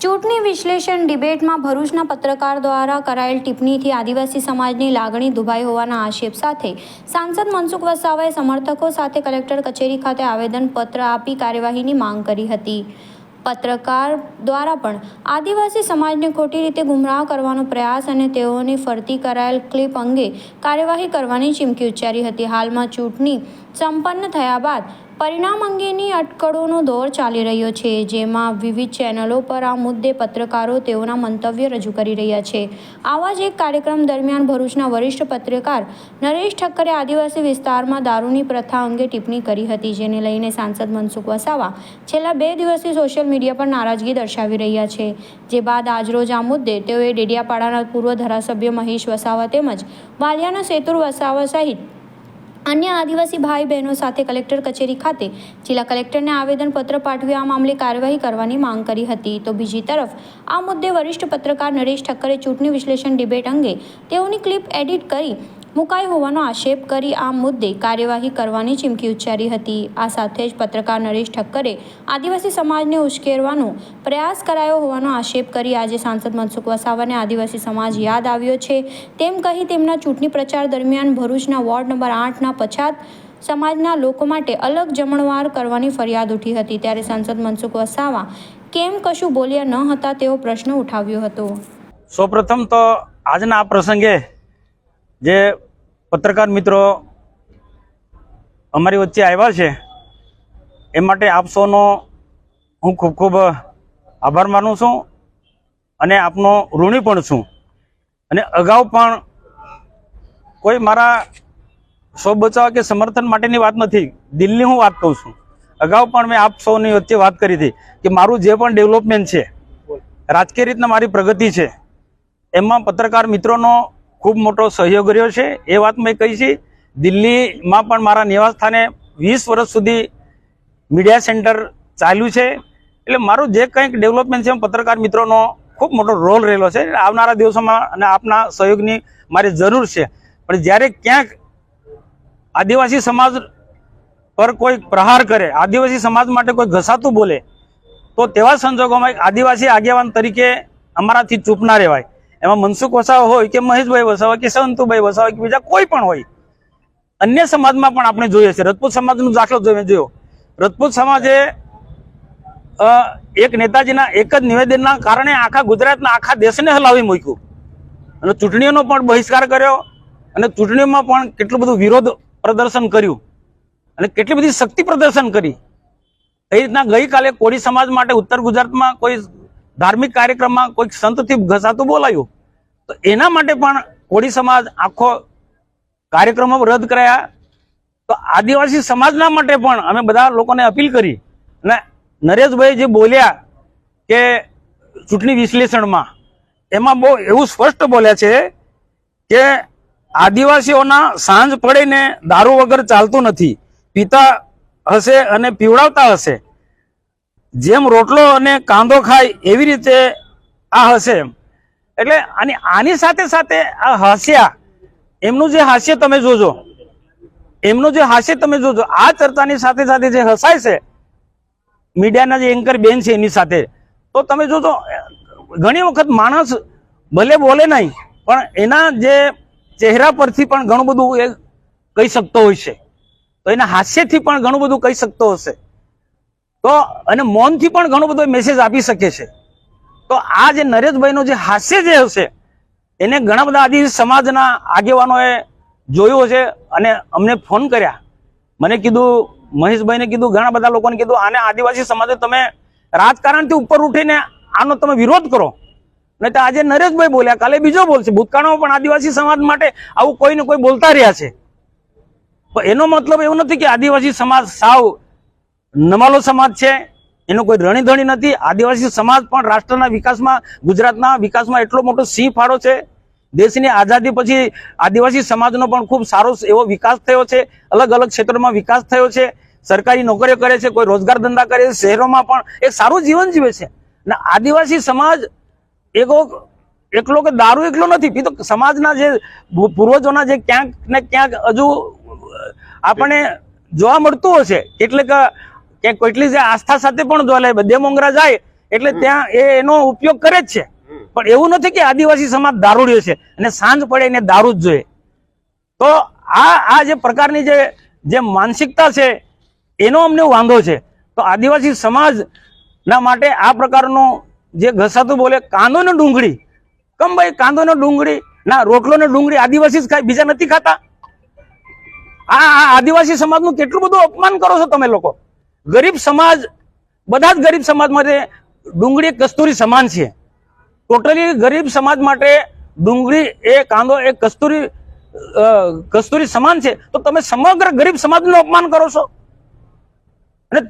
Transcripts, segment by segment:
ચૂંટણી વિશ્લેષણ ડિબેટમાં ભરૂચના પત્રકાર દ્વારા કરાયેલ ટિપ્પણીથી આદિવાસી સમાજની લાગણી દુભાઈ હોવાના આક્ષેપ સાથે સાંસદ મનસુખ વસાવાએ સમર્થકો સાથે કલેક્ટર કચેરી ખાતે આવેદનપત્ર આપી કાર્યવાહીની માંગ કરી હતી. પત્રકાર દ્વારા પણ આદિવાસી સમાજને ખોટી રીતે ગુમરાહ કરવાનો પ્રયાસ અને તેઓની ફરતી કરાયેલ ક્લિપ અંગે કાર્યવાહી કરવાની ચીમકી ઉચ્ચારી હતી. હાલમાં ચૂંટણી સંપન્ન થયા બાદ પરિણામ અંગેની અટકળોનો દોર ચાલી રહ્યો છે, જેમાં વિવિધ ચેનલો પર આ મુદ્દે પત્રકારો તેઓના મંતવ્ય રજૂ કરી રહ્યા છે. આવા જ એક કાર્યક્રમ દરમિયાન ભરૂચના વરિષ્ઠ પત્રકાર નરેશ ઠક્કરે આદિવાસી વિસ્તારમાં દારૂની પ્રથા અંગે ટિપ્પણી કરી હતી, જેને લઈને સાંસદ મનસુખ વસાવા છેલ્લા બે દિવસથી સોશિયલ મીડિયા પર નારાજગી દર્શાવી રહ્યા છે. જે બાદ આજરોજ આ મુદ્દે તેઓએ ડેડિયાપાડાના પૂર્વ ધારાસભ્ય મહેશ વસાવા તેમજ વાલિયાના સેતુર વસાવા સહિત અન્ય આદિવાસી ભાઈ બહેનો સાથે કલેક્ટર કચેરી ખાતે જિલ્લા કલેક્ટરને આવેદનપત્ર પાઠવી આ મામલે કાર્યવાહી કરવાની માંગ કરી હતી. તો બીજી તરફ, આ મુદ્દે વરિષ્ઠ પત્રકાર નરેશ ઠક્કરે ચૂંટણી વિશ્લેષણ ડિબેટ અંગે તેઓની ક્લિપ એડિટ કરી મુકાઈ હોવાનો આક્ષેપ કરી આ મુદ્દે કાર્યવાહી કરવાની ચીમકી ઉચ્ચારી હતી. આ સાથે જ પત્રકાર નરેશ ઠક્કરે આદિવાસી સમાજને ઉશ્કેરવાનો પ્રયાસ કરાયો હોવાનો આક્ષેપ કરી આજે સાંસદ મનસુખ વસાવાને આદિવાસી સમાજ યાદ આવ્યો છે. તેમ કહી તેમના ચૂંટણી પ્રચાર દરમિયાન ભરૂચના વોર્ડ નંબર આઠના પછાત સમાજના લોકો માટે અલગ જમણવાર કરવાની ફરિયાદ ઉઠી હતી. ત્યારે સાંસદ મનસુખ વસાવા કેમ કશું બોલ્યા ન હતા તેવો પ્રશ્ન ઉઠાવ્યો હતો. સૌપ્રથમ તો આજના આ પ્રસંગે જે પત્રકાર મિત્રો અમારી વચ્ચે આવ્યા છે. એ માટે આપ સૌનો હું ખૂબ ખૂબ આભાર માનું છું અને આપનો ઋણી પણ છું. અને અગાઉ પણ કોઈ મારા સૌ બચાવ કે સમર્થન માટેની વાત નથી. દિલની હું વાત કહું છું. અગાઉ પણ મેં આપ સૌની વચ્ચે વાત કરી હતી કે મારું જે પણ ડેવલપમેન્ટ છે, રાજકીય રીતના મારી પ્રગતિ છે, એમાં પત્રકાર મિત્રોનો ખૂબ મોટો સહયોગ રહ્યો છે. એ વાત મેં કહી છે, દિલ્હીમાં પણ મારા નિવાસ સ્થાને વીસ વર્ષ સુધી મીડિયા સેન્ટર ચાલ્યું છે. એટલે મારું જે કંઈક ડેવલપમેન્ટ છે પત્રકાર મિત્રોનો ખૂબ મોટો રોલ રહેલો છે. આવનારા દિવસોમાં અને આપના સહયોગની મારી જરૂર છે. પણ જ્યારે ક્યાંક આદિવાસી સમાજ પર કોઈ પ્રહાર કરે, આદિવાસી સમાજ માટે કોઈ ઘસાતું બોલે, તો તેવા સંજોગોમાં એક આદિવાસી આગેવાન તરીકે અમારાથી ચૂપ ના રહેવાય. એમાં મનસુખ વસાવા હોય કે મહેશભાઈ વસાવા કે સંતુભાઈ વસાવા કે બીજા કોઈ પણ હોય, અન્ય સમાજમાં પણ આપણે જોઈએ છે રજપૂત સમાજનો દાખલો જોયો. રજપૂત સમાજે એક નેતાજીના એક જ નિવેદનના કારણે આખા ગુજરાતના આખા દેશને હલાવી મૂક્યું. અને ચૂંટણીઓનો પણ બહિષ્કાર કર્યો અને ચૂંટણીઓમાં પણ કેટલું બધું વિરોધ પ્રદર્શન કર્યું અને કેટલી બધી શક્તિ પ્રદર્શન કરી. એ રીતના ગઈકાલે કોળી સમાજ માટે ઉત્તર ગુજરાતમાં કોઈ ધાર્મિક કાર્યક્રમમાં કોઈ સંતથી ઘસાતું બોલાયું. તો એના માટે પણ કોળી સમાજ આખો કાર્યક્રમો રદ કરાયા. તો આદિવાસી સમાજના માટે પણ અમે બધા લોકોને અપીલ કરી અને નરેશભાઈ જે બોલ્યા કે ચૂંટણી વિશ્લેષણમાં, એમાં બહુ એવું સ્પષ્ટ બોલ્યા છે કે આદિવાસીઓના સાંજ પડે દારૂ વગર ચાલતું નથી. પીતા હશે અને પીવડાવતા હશે. જેમ રોટલો અને કાંદો ખાય એવી રીતે આ હશે. એટલે આની આની સાથે સાથે આ હાસ્યા, એમનું જે હાસ્ય તમે જોજો, એમનું જે હાસ્ય તમે જોજો, આ ચર્ચાની સાથે સાથે જે હસાય છે, મીડિયાના જે એન્કર બેન છે એની સાથે, તો તમે જોજો, ઘણી વખત માણસ ભલે બોલે નહીં, પણ એના જે ચહેરા પરથી પણ ઘણું બધું એ કહી શકતો હોય છે તો એના હાસ્યથી પણ ઘણું બધું કહી શકતો હશે તો અને મૌનથી પણ ઘણો બધો મેસેજ આપી શકે છે. તો આ જે નરેશભાઈનો જે હાસ્ય જે હશે, એને ઘણા બધા આદિવાસી સમાજના આગેવાનોએ જોયો છે અને અમને ફોન કર્યા. મને કીધું, મહેશભાઈને કીધું, ઘણા બધા લોકોને કીધું, આને આદિવાસી સમાજે તમે રાજકારણથી ઉપર ઉઠીને આનો તમે વિરોધ કરો. નહીં તો આજે નરેશભાઈ બોલ્યા, કાલે બીજો બોલશે. ભૂતકાળમાં પણ આદિવાસી સમાજ માટે આવું કોઈ ને કોઈ બોલતા રહ્યા છે. એનો મતલબ એવું નથી કે આદિવાસી સમાજ સાવ નમાલો સમાજ છે, એનો કોઈ રણીધણી નથી. આદિવાસી સમાજ પણ રાષ્ટ્રના વિકાસમાં, ગુજરાતના વિકાસમાં એટલો મોટો સિંહ ફાળો છે. દેશની આઝાદી પછી આદિવાસી સમાજનો પણ ખૂબ સારો એવો વિકાસ થયો છે. અલગ અલગ ક્ષેત્રોમાં વિકાસ થયો છે. સરકારી નોકરીઓ કરે છે, કોઈ રોજગાર ધંધા કરે છે. શહેરોમાં પણ એક સારું જીવન જીવે છે. અને આદિવાસી સમાજ એકો એકલો કે દારૂ એકલો નથી. પીતો સમાજના જે પૂર્વજોના જે ક્યાંક ને ક્યાંક હજુ આપણને જોવા મળતું હશે. એટલે કે કેટલી જે આસ્થા સાથે પણ જો બધે મોંગરા જાય એટલે ત્યાં એ એનો ઉપયોગ કરે જ છે. પણ એવું નથી કે આદિવાસી સમાજ દારૂડિયો છે અને સાંજ પડે એને દારૂ જ જોઈએ. તો આ આ જે પ્રકારની જે જે માનસિકતા છે એનો અમને વાંધો છે. તો આદિવાસી સમાજના માટે આ પ્રકારનું જે ઘસાતું બોલે કાંદો ને ડુંગળી કમ ભાઈ કાંદો ને ડુંગળી ના રોટલો ને ડુંગળી આદિવાસી જ ખાય બીજા નથી ખાતા? આ આ આદિવાસી સમાજનું કેટલું બધું અપમાન કરો છો તમે લોકો? ગરીબ સમાજ, બધા જ ગરીબ સમાજ માટે ડુંગળી કસ્તુરી સમાન છે. ટોટલી ગરીબ સમાજ માટે ડુંગળી એ કાંદો એ કસ્તુરી કસ્તુરી સમાન છે. તો તમે સમગ્ર ગરીબ સમાજનું અપમાન કરો છો? અને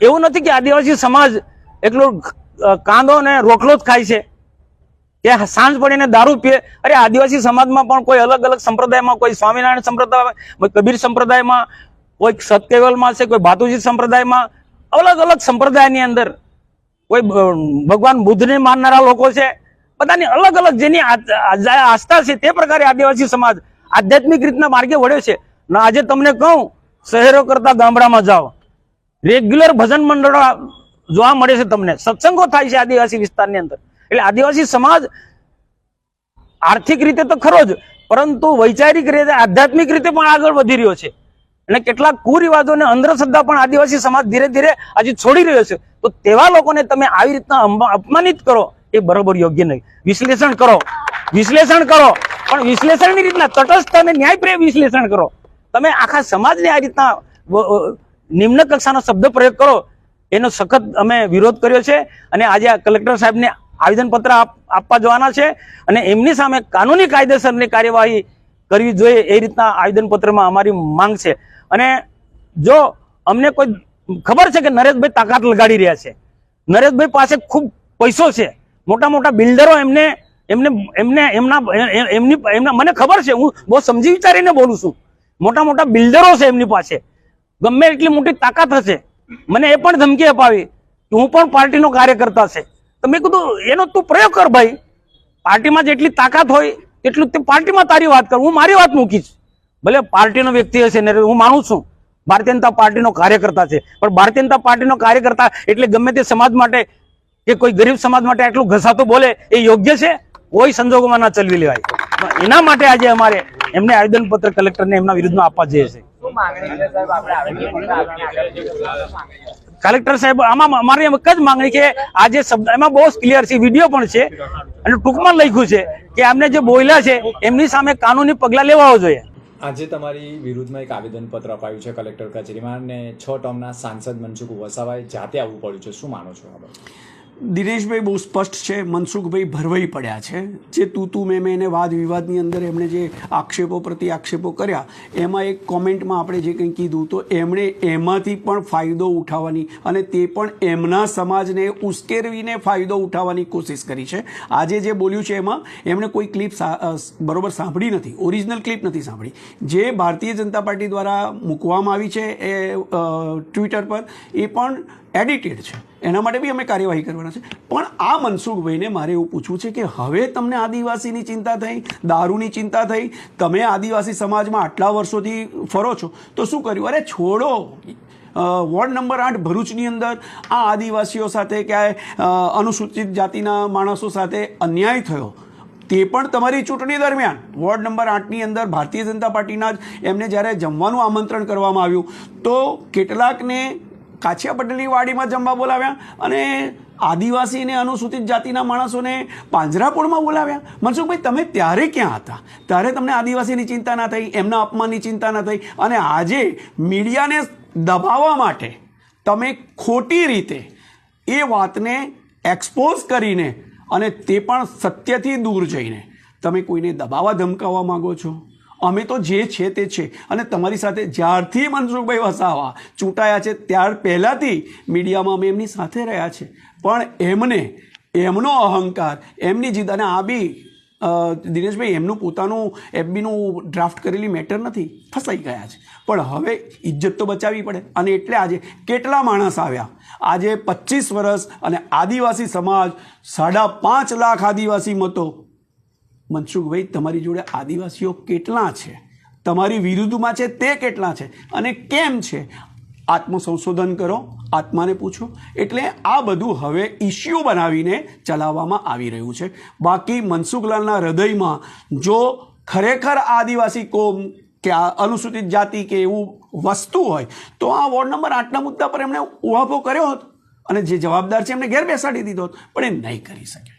એવું નથી કે આદિવાસી સમાજ એટલો કાંદો અને રોટલો જ ખાય છે. કે સાંજ પડીને દારૂ પીએ. અરે આદિવાસી સમાજમાં પણ કોઈ અલગ અલગ સંપ્રદાયમાં કોઈ સ્વામિનારાયણ સંપ્રદાય કબીર સંપ્રદાયમાં કોઈ સતકેવલમાં છે, કોઈ ભાતુજી સંપ્રદાયમાં, અલગ અલગ સંપ્રદાયની અંદર કોઈ ભગવાન બુદ્ધને માનનારા લોકો છે, બધાની અલગ અલગ જેની આસ્થા છે, તે પ્રકારે આદિવાસી સમાજ આધ્યાત્મિક રીતના માર્ગે વળ્યો છે. ના, આજે તમને કહું, શહેરો કરતા ગામડામાં જાઓ. રેગ્યુલર ભજન મંડળો જોવા મળે છે તમને. સત્સંગો થાય છે આદિવાસી વિસ્તારની અંદર. એટલે આદિવાસી સમાજ આર્થિક રીતે તો ખરો જ, પરંતુ વૈચારિક રીતે, આધ્યાત્મિક રીતે પણ આગળ વધી રહ્યો છે. અને કેટલાક કુરિવાજોને અંધશ્રદ્ધા પણ આદિવાસી સમાજ ધીરે ધીરે આજે છોડી રહ્યો છે. તો તેવા લોકોને તમે આવી રીતના અપમાનિત કરો, એ બરોબર યોગ્ય નહીં. વિશ્લેષણ કરો. વિશ્લેષણ કરો. પણ વિશ્લેષણની રીતના તટસ્થ અને ન્યાયપ્રિય વિશ્લેષણ કરો. તમે આખા સમાજને આ રીતના નિમ્ન કક્ષાનો શબ્દ પ્રયોગ કરો. એનો સખત અમે વિરોધ કર્યો છે અને આજે આ કલેક્ટર સાહેબને આવેદનપત્ર આપ- આપવા જવાના છે અને એમની સામે કાનૂની કાયદેસરની કાર્યવાહી કરવી જોઈએ એ રીતના આવેદનપત્રમાં અમારી માંગ છે. અને જો અમને કોઈ ખબર છે કે નરેશભાઈ તાકાત લગાડી રહ્યા છે? નરેશભાઈ પાસે ખૂબ પૈસો છે. મોટા મોટા બિલ્ડરો એમને એમને એમને, એમના એમની, એમના, મને ખબર છે, હું બહુ સમજી વિચારીને બોલું છું. મોટા મોટા બિલ્ડરો છે એમની પાસે. ગમે એટલી મોટી તાકાત હશે. મને એ પણ ધમકી અપાવી કે હું પણ પાર્ટીનો કાર્યકર્તા છે. તો મેં કીધું, એનો તું પ્રયોગ કર ભાઈ. પાર્ટીમાં જેટલી તાકાત હોય તેટલું તે પાર્ટીમાં તારી વાત કર. હું મારી વાત મૂકીશ. ભલે પાર્ટીનો વ્યક્તિ હશે ને હું માનું છું, ભારતીય જનતા પાર્ટીનો કાર્યકર્તા છે. પણ ભારતીય જનતા પાર્ટીનો કાર્યકર્તા એટલે ગમે તે સમાજ માટે, કે કોઈ ગરીબ સમાજ માટે આટલું ઘસાતું બોલે, એ યોગ્ય છે? કોઈ સંજોગોમાં ના ચલવી લેવાય. એના માટે આજે અમારે એમને આવેદનપત્ર કલેક્ટરને એમના વિરુદ્ધમાં આપવા જઈએ છે? કલેક્ટર સાહેબ, આમાં અમારી એક જ માંગણી કે આજે શબ્દ, એમાં બહુ ક્લિયર છે, વીડિયો પણ છે, અને ટૂંકમાં લખ્યું છે કે આમને જે બોલ્યા છે, એમની સામે કાનૂની પગલાં લેવા જોઈએ. આજે તમારી વિરુદ્ધમાં એક આવેદનપત્ર અપાયું છે કલેક્ટર કચેરીમાં અને છ ટર્મના સાંસદ મનસુખ વસાવાએ જાતે આવવું પડ્યું છે શું માનો છો આ? દિનેશભાઈ બહુ સ્પષ્ટ છે, મનસુખભાઈ ભરવાઈ પડ્યા છે. જે તું તું મેં મેં એને વાદ વિવાદની અંદર એમણે જે આક્ષેપો પ્રતિ આક્ષેપો કર્યા, એમાં એક કોમેન્ટમાં આપણે જે કંઈ કીધું તો એમણે એમાંથી પણ ફાયદો ઉઠાવવાની અને તે પણ એમના સમાજને ઉશ્કેરવીને ફાયદો ઉઠાવવાની કોશિશ કરી છે. આજે જે બોલ્યું છે એમાં, એમણે કોઈ ક્લિપ બરોબર સાંભળી નથી, ઓરિજિનલ ક્લિપ નથી સાંભળી. જે ભારતીય જનતા પાર્ટી દ્વારા મૂકવામાં આવી છે એ ટ્વિટર પર, એ પણ એડિટેડ છે. એના માટે બી અમે કાર્યવાહી કરવાના છે. પણ આ મનસુખભાઈને મારે એવું પૂછવું છે કે હવે તમને આદિવાસીની ચિંતા થઈ, દારૂની ચિંતા થઈ, તમે આદિવાસી સમાજમાં આટલા વર્ષોથી ફરો છો, તો શું કર્યું? અરે છોડો. વોર્ડ નંબર આઠ ભરૂચની અંદર આ આદિવાસીઓ સાથે ક્યાંય અનુસૂચિત જાતિના માણસો સાથે અન્યાય થયો. તે પણ તમારી ચૂંટણી દરમિયાન. વોર્ડ નંબર આઠની અંદર ભારતીય જનતા પાર્ટીના જ એમને જ્યારે જમવાનું આમંત્રણ કરવામાં આવ્યું, તો કેટલાકને કાછિયા પટેલની વાડીમાં જમવા બોલાવ્યા અને આદિવાસી અને અનુસૂચિત જાતિના માણસોને પાંજરાપોળમાં બોલાવ્યા. મનસુખભાઈ, તમે ત્યારે ક્યાં હતા? ત્યારે તમને આદિવાસીની ચિંતા ના થઈ, એમના અપમાનની ચિંતા ના થઈ. અને આજે મીડિયાને દબાવવા માટે તમે ખોટી રીતે એ વાતને એક્સપોઝ કરીને અને તે પણ સત્યથી દૂર જઈને તમે કોઈને દબાવવા ધમકાવવા માંગો છો? અમે તો જે છે તે છે. અને તમારી સાથે જ્યારથી મનસુખભાઈ વસાવા ચૂંટાયા છે, ત્યાર પહેલાંથી મીડિયામાં અમે એમની સાથે રહ્યા છે. પણ એમને, એમનો અહંકાર, એમની જીદ અને આ બી દિનેશભાઈ, એમનું પોતાનું એફબીનું ડ્રાફ્ટ કરેલી મેટર નથી. ફસાઈ ગયા છે. પણ હવે ઇજ્જત તો બચાવવી પડે. અને એટલે આજે કેટલા માણસ આવ્યા? આજે પચીસ વર્ષ અને આદિવાસી સમાજ સાડા પાંચ લાખ આદિવાસી મતો મનસુખભાઈ તમારી જોડે આદિવાસીઓ કેટલા છે? તમારી વિરુદ્ધમાં છે તે કેટલા છે? અને કેમ છે? આત્મસંશોધન કરો, આત્માને પૂછો. એટલે આ બધું હવે ઇસ્યુ બનાવીને ચલાવવામાં આવી રહ્યું છે. બાકી મનસુખલાલના હૃદયમાં જો ખરેખર આદિવાસી કોમ કે આ અનુસૂચિત જાતિ કે એવું વસ્તુ હોય, તો આ વોર્ડ નંબર આઠના મુદ્દા પર એમણે ઉહાપો કર્યો હતો અને જે જવાબદાર છે એમને ઘેર બેસાડી દીધો હતો, પણ એ નહીં કરી શકે.